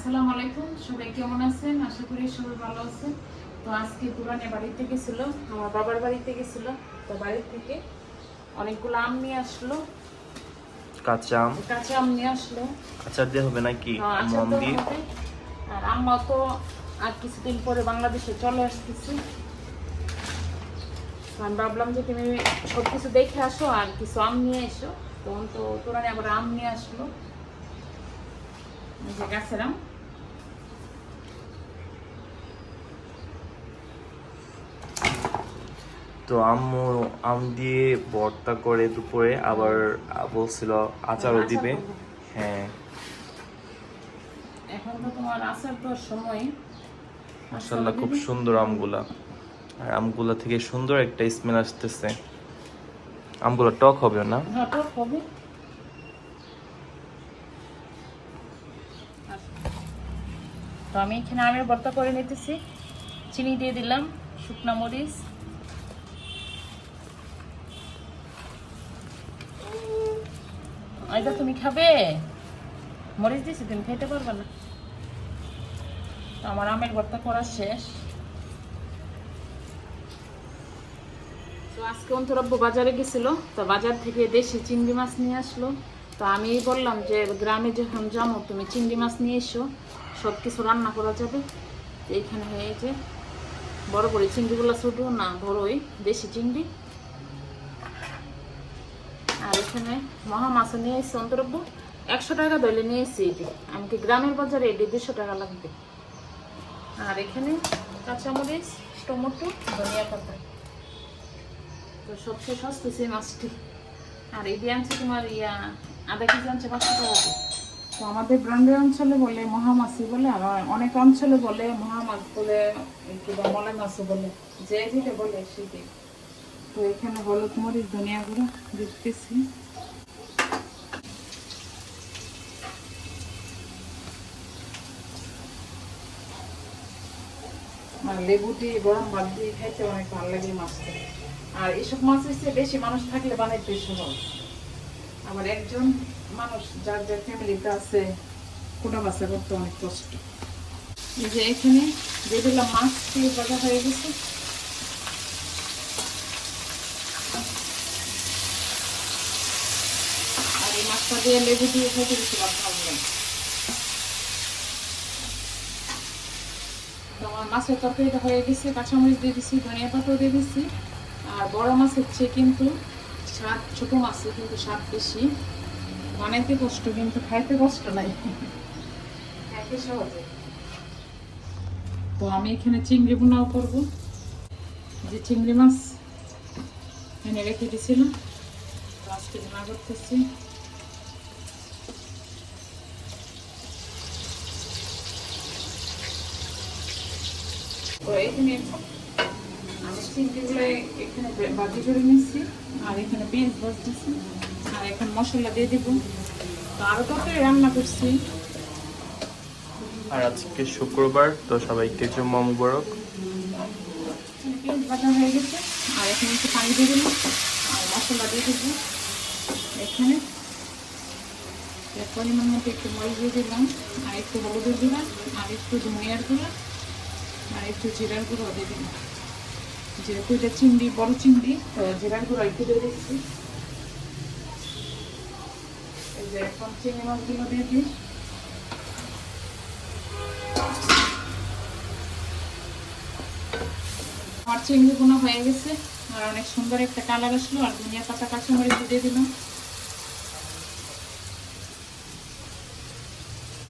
আসসালামু আলাইকুম সবাই কেমন আছেন? আশা করি সবাই ভালো আছেন। তো আজকে পুরানে বাড়িতে গেছিল আমার বাবার বাড়িতে গেছিল তো বাড়ি থেকে অনেকগুলো আম নিয়ে আসলো। কাঁচা আম? কাঁচা আম নিয়ে আসলো। আচার দিয়ে হবে নাকি? তো মম দিয়ে? আর আম্মা তো আর কিছুদিন পরে বাংলাদেশে চলে আসতেছে। তো আমি ভাবলাম যে তুমি সব কিছু দেখে আসো আর কিছু আম নিয়ে এসো। তখন তো তোরানি আবার আম নিয়ে আসলো। গাছের আম। তো আম্মু আম দিয়ে ভর্তা করে দুপুরে আবার বলছিল আচারও আচার দিবে। হ্যাঁ। এখন তো তোমার আসার পর সময়। মাসাল্লাহ খুব সুন্দর আমগুলা। আর আমগুলা থেকে সুন্দর একটা স্মেল আসতেছে। আমগুলা টক হবে না? হ্যাঁ টক হবে। তো আমি এখানে আমের ভর্তা করে নিতেছি। চিনি দিয়ে দিলাম শুকনা মরিচ। এটা তুমি খাবে? মরিচ দিছি, তুমি খেতে পারবে না। আমার আমের ভর্তা করা শেষ। তো আজকে অন্তরব্য বাজারে গেছিল, তো বাজার থেকে দেশি চিংড়ি মাছ নিয়ে আসলো। তো আমি বললাম যে, গ্রামে যখন যাব তুমি চিংড়ি মাছ নিয়ে এসো সব কিছু রান্না করা যাবে। এইখানে হয়েছে, বড় বড় চিংড়িগুলো ছোটো না, বড়ই দেশি চিংড়ি। এখানে মহা মাছও নিয়ে এসেছে অন্তরব্য। একশো টাকা দলে নিয়ে এসেছি এটি। আমাকে গ্রামের বাজারে এটি দুশো টাকা লাগবে। আর এখানে কাঁচামরিচ, টমেটো, ধনিয়া পাতা। তো সবচেয়ে সস্তা সেই মাছটি। আর দিয়ে আনছে তোমার ইয়া, আধা কেজি আনছে পাঁচশো টাকাতে তো আমাদের ব্রান্ডের অঞ্চলে বলে মহামাছি বলে, আর অনেক অঞ্চলে বলে মহামাছ বলে, কিংবা মলাই মাছও বলে। যে যেটা বলে সেটাই। তো এখানে হলুদ মরিচ, ধনিয়া গুঁড়ো দিতেছি। আর লেবু দিয়ে গরম ভাত দিয়ে খাইতে অনেক ভালো লাগে মাছটা। আর মাছ বেশি মানুষ থাকলে বানাইতে সহজ। আবার একজন মানুষ যার যার ফ্যামিলিতে আছে কোটা বাসা করতে অনেক কষ্ট। এই যে এখানে দিলাম মাছ দিয়ে ভাজা হয়ে গেছে আর এই মাছটা দিয়ে লেবু দিয়ে বেশি ভালো লাগে তো মাছের তরকারিটা হয়ে গেছে, কাঁচামরিচ দিয়ে দিছি, ধনিয়া পাতাও দিয়ে দিছি, আর বড় মাছ হচ্ছে কিন্তু স্বাদ, ছোট মাছে কিন্তু স্বাদ বেশি। বানাইতে কষ্ট, কিন্তু খাইতে কষ্ট নাই। খাইতে সহজে। তো আমি এখানে চিংড়ি বোনাও করব। যে চিংড়ি মাছ এনে রেখে দিয়েছিলাম আজকে বোনা করতেছি। তো এখানে আমি চিংড়িগুলো এখানে বাজি করে নিচ্ছি আর এখানে পেঁয়াজ বাজতেছি আর এখন মশলা দিয়ে দিব। তো আরও তরকারি রান্না করছি। আর আজকে শুক্রবার তো সবাইকে জুম্মা মুবারক। পেঁয়াজ বাটা হয়ে গেছে আর এখানে একটু পানি দিয়ে দিলাম আর মশলা দিয়ে দিব এখানে। পরিমাণ মতো একটু মরিচ দিয়ে দিলাম আর একটু হলুদের দিলাম আর একটু ধনিয়ার গুঁড়া। আর একটু জিরার গুঁড়ো দিয়ে দিলাম যেহেতু এটা চিংড়ি, বড় চিংড়ি, তো জিরার গুঁড়ো একটু দিয়ে দিচ্ছি। এখন চিংড়ি মাছগুলো দিয়ে দিই। আমার চিংড়ি বোনা হয়ে গেছে, আর অনেক সুন্দর একটা কালার আসলো, আর ধনিয়া পাতা, কাঁচামরিচ দিয়ে দিলাম।